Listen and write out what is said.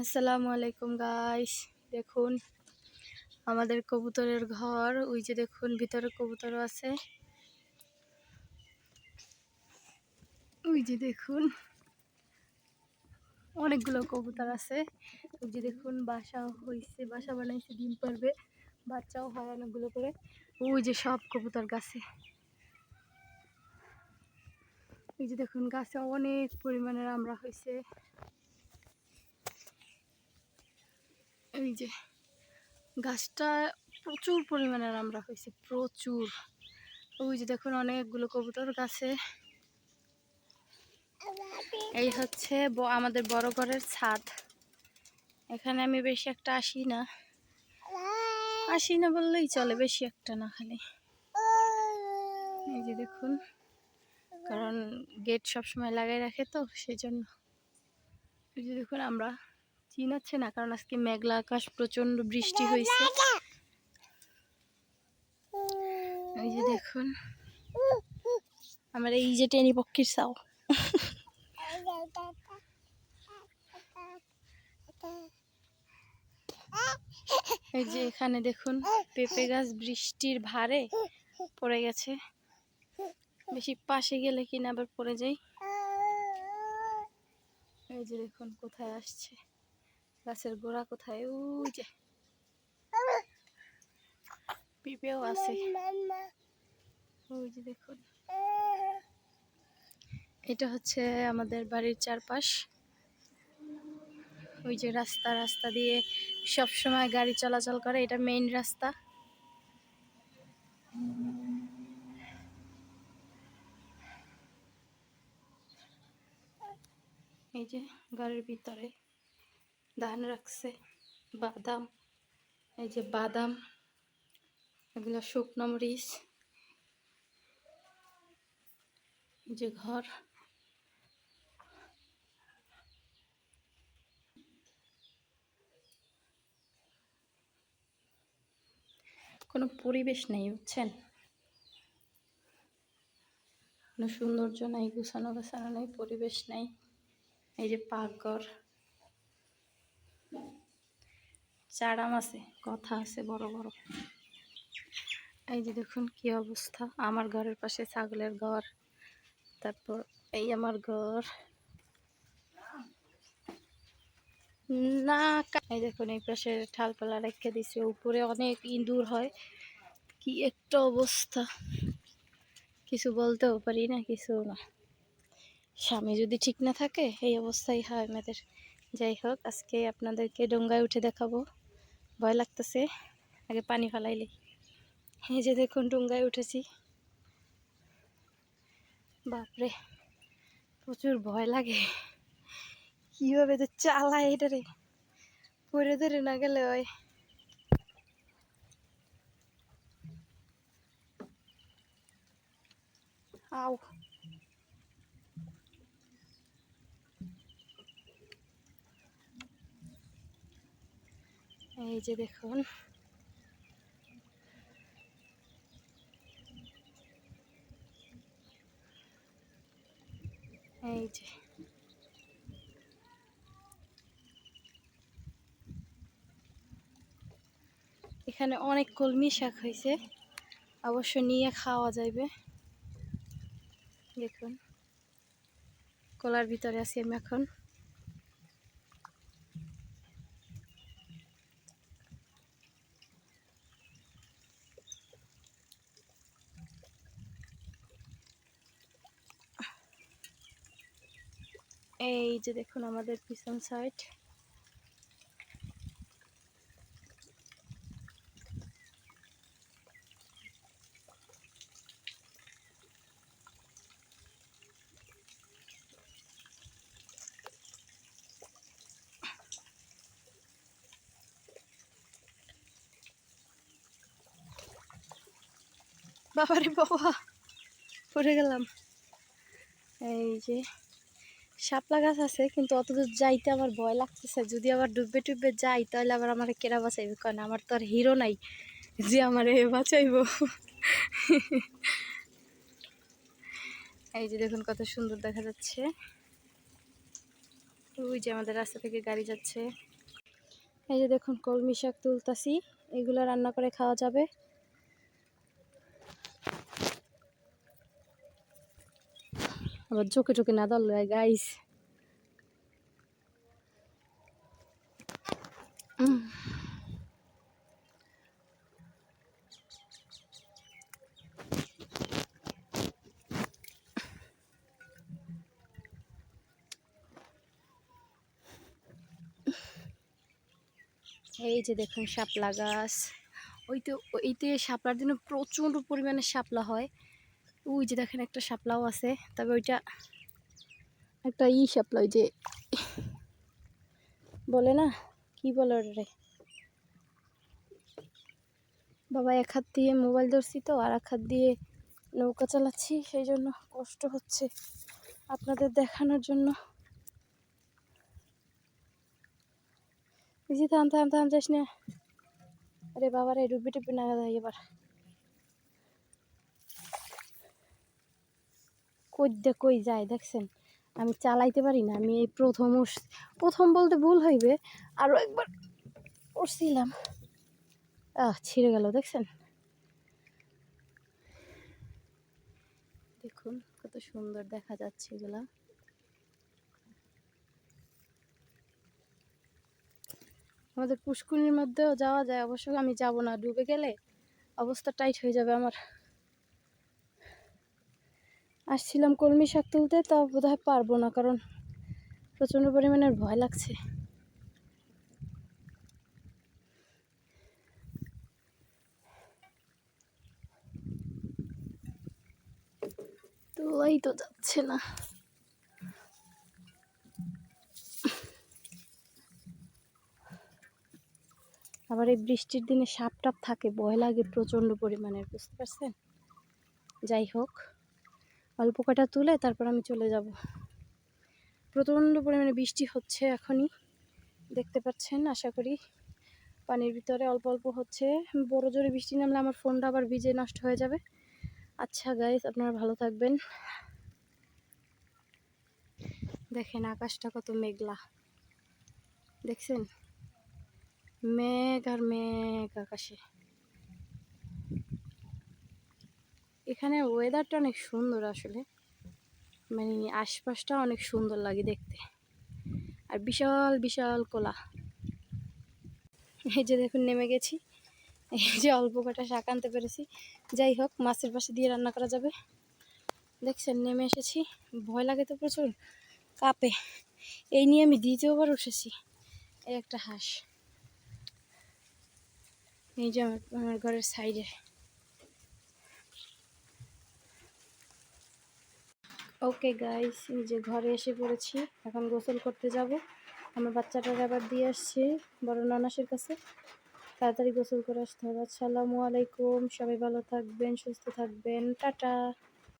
আসসালামু আলাইকুম গাইস দেখুন, আমাদের কবুতরের ঘর, ওই যে দেখুন, ভিতরে কবুতরও আছে। ওই যে দেখুন, অনেকগুলো কবুতর আছে। ওই যে দেখুন বাসা হয়েছে বাসা বানাইছে, ডিম পারবে, বাচ্চাও হয় অনেকগুলো করে। ওই যে সব কবুতর গাছে। এই যে দেখুন, গাছে অনেক পরিমাণের আমরা হয়েছে এই যে, গাছটা প্রচুর পরিমাণের আমরা হয়েছে, প্রচুর। ওই যে দেখুন অনেকগুলো কবুতর গাছে। এই হচ্ছে আমাদের বড় ঘরের ছাদ। এখানে আমি বেশি একটা আসি না। আসি না বললেই চলে, বেশি একটা না খালি। এই যে দেখুন, কারণ গেট সবসময় লাগাই রাখে তো, সেই জন্য। এই যে দেখুন আমরা চিনাচ্ছে না? কারণ আজকে মেঘলা আকাশ প্রচণ্ড বৃষ্টি হয়েছে। এই যে দেখুন আমার এই যে টেনি পক্ষীর চাও এই যে এখানে দেখুন পেঁপে গাছ বৃষ্টির ভারে পড়ে গেছে। বেশি পাশে গেলে কিনা আবার পড়ে যাই এই যে দেখুন কোথায় আসছে। গাছের গোড়া কোথায়? ওই যে। পিঁপেও আছে। ওই যে দেখুন। এটা হচ্ছে আমাদের বাড়ির চারপাশ। ওই যে রাস্তা রাস্তা দিয়ে সব সময় গাড়ি চলাচল করে। এটা মেইন রাস্তা। এই যে গাড়ির ভিতরে। ধান রাখছে, বাদাম, এই যে বাদাম, এগুলো শুকনো মরিচ যে ঘর। কোনো পরিবেশ নেই, বুঝছেন? কোনো সৌন্দর্য নাই গুছানো গোছানো নেই, পরিবেশ নেই। এই যে পাকঘর। চারাম আছে, কথা আছে বড় বড়। এই যে দেখুন কি অবস্থা, আমার ঘরের পাশে ছাগলের ঘর, তারপর এই আমার ঘর। না, এই দেখুন এই পাশে ঠালপালা রেখে দিছে, উপরে অনেক ইঁদুর হয়, কি একটা অবস্থা। কিছু বলতেও পারি না, কিছু না। স্বামী যদি ঠিক না থাকে, এই অবস্থাই হয় আমাদের। যাই হোক, আজকে আপনাদেরকে ডোঙ্গায় উঠে দেখাবো। ভয় লাগতেছে। আগে পানি ফালাইলে। এই যে দেখুন, ডোঙ্গায় উঠেছি। বাপরে, প্রচুর ভয় লাগে। কীভাবে তো চালায় এটা রে? পরে ধরে না গেলে ওই আও এই যে দেখুন। এই যে। এখানে অনেক কলমি শাক হয়েছে। অবশ্য নিয়ে খাওয়া যাইবে। দেখুন। কলার ভিতরে আছি আমি এখন। এই যে দেখুন আমাদের পিছন সাইড বাবারে বাবা পড়ে গেলাম। এই যে শাপলা গাছ আছে, কিন্তু অত দূর যাইতে আমার ভয় লাগতেছে। যদি আবার ডুববে টুববে যাই, তাহলে আবার আমার কেরা বাঁচাইবে? কারণ আমার তো আর হিরো নাই যে আমার এ বাঁচাইব। এই যে দেখুন কত সুন্দর দেখা যাচ্ছে। ওই যে আমাদের রাস্তা থেকে গাড়ি যাচ্ছে। এই যে দেখুন কলমি শাক তুলতাছি, এগুলো রান্না করে খাওয়া যাবে। আবার চোখে চোখে না ধরলো গাইস। এই যে দেখুন শাপলা গাছ। ওই তো ওইতে শাপলার দিনে প্রচণ্ড পরিমাণে শাপলা হয়। ওই যে দেখেন একটা শাপলাও আছে, তবে ওইটা একটা ই শাপলা, ওই যে বলে না, কি বলে ওটা বাবা এক হাত দিয়ে মোবাইল ধরছি তো, আর এক হাত দিয়ে নৌকা চালাচ্ছি, সেই জন্য কষ্ট হচ্ছে আপনাদের দেখানোর জন্য। থাম থাম থাম, যাস না। আরে বাবা রে ডুবি টুবি না এবার। কই দে কই যায়, দেখছেন? আমি চালাইতে পারি না, আমি এই প্রথম প্রথম বলতে ভুল হইবে আরও একবার উঠছিলাম আহ, ছিঁড়ে গেল, দেখছেন? দেখুন, কত সুন্দর দেখা যাচ্ছে এগুলা। আমাদের পুষ্কুনির মধ্যেও যাওয়া যায়, অবশ্য আমি যাব না, ডুবে গেলে অবস্থা টাইট হয়ে যাবে আমার। আসছিলাম কলমি শাক তুলতে, তা বোধহয় পারব না কারণ প্রচণ্ড পরিমাণের ভয় লাগছে। তোলাই তো যাচ্ছে না। আবার এই বৃষ্টির দিনে সাপ টাপ থাকে, ভয় লাগে প্রচণ্ড পরিমাণের বুঝতে পারছেন? যাই হোক। অল্প কটা তুলে তারপর আমি চলে যাব। প্রচণ্ড পরিমাণে বৃষ্টি হচ্ছে এখনই, দেখতে পাচ্ছেন, আশা করি পানির ভিতরে অল্প অল্প হচ্ছে। বড় জোরে বৃষ্টি নামলে আমার ফোনটা আবার ভিজে নষ্ট হয়ে যাবে। আচ্ছা গাইস আপনারা ভালো থাকবেন। দেখেন আকাশটা কত মেঘলা। দেখছেন? মেঘ আর মেঘ আকাশে। এখানে ওয়েদারটা অনেক সুন্দর আসলে। মানে আশপাশটা অনেক সুন্দর লাগে দেখতে। আর বিশাল বিশাল কোলা। এই যে দেখুন, নেমে গেছি। এই যে অল্প কটা শাক আনতে পেরেছি। যাই হোক, মাছের পাশে দিয়ে রান্না করা যাবে। দেখছেন, নেমে এসেছি। ভয় লাগে তো প্রচুর। কাপে। এই নিয়ে আমি দ্বিতীয়বার উঠেছি। এই একটা হাঁস। এই যে আমার আমার ঘরের সাইডে। ওকে গাইস এই যে ঘরে এসে পড়েছি। এখন গোসল করতে যাব। আমার বাচ্চাটার আবার দিয়ে আসছি বড় নানাসের কাছে। তাড়াতাড়ি গোসল করে আসতে হবে। আসসালামু আলাইকুম। সবাই ভালো থাকবেন, সুস্থ থাকবেন। টাটা।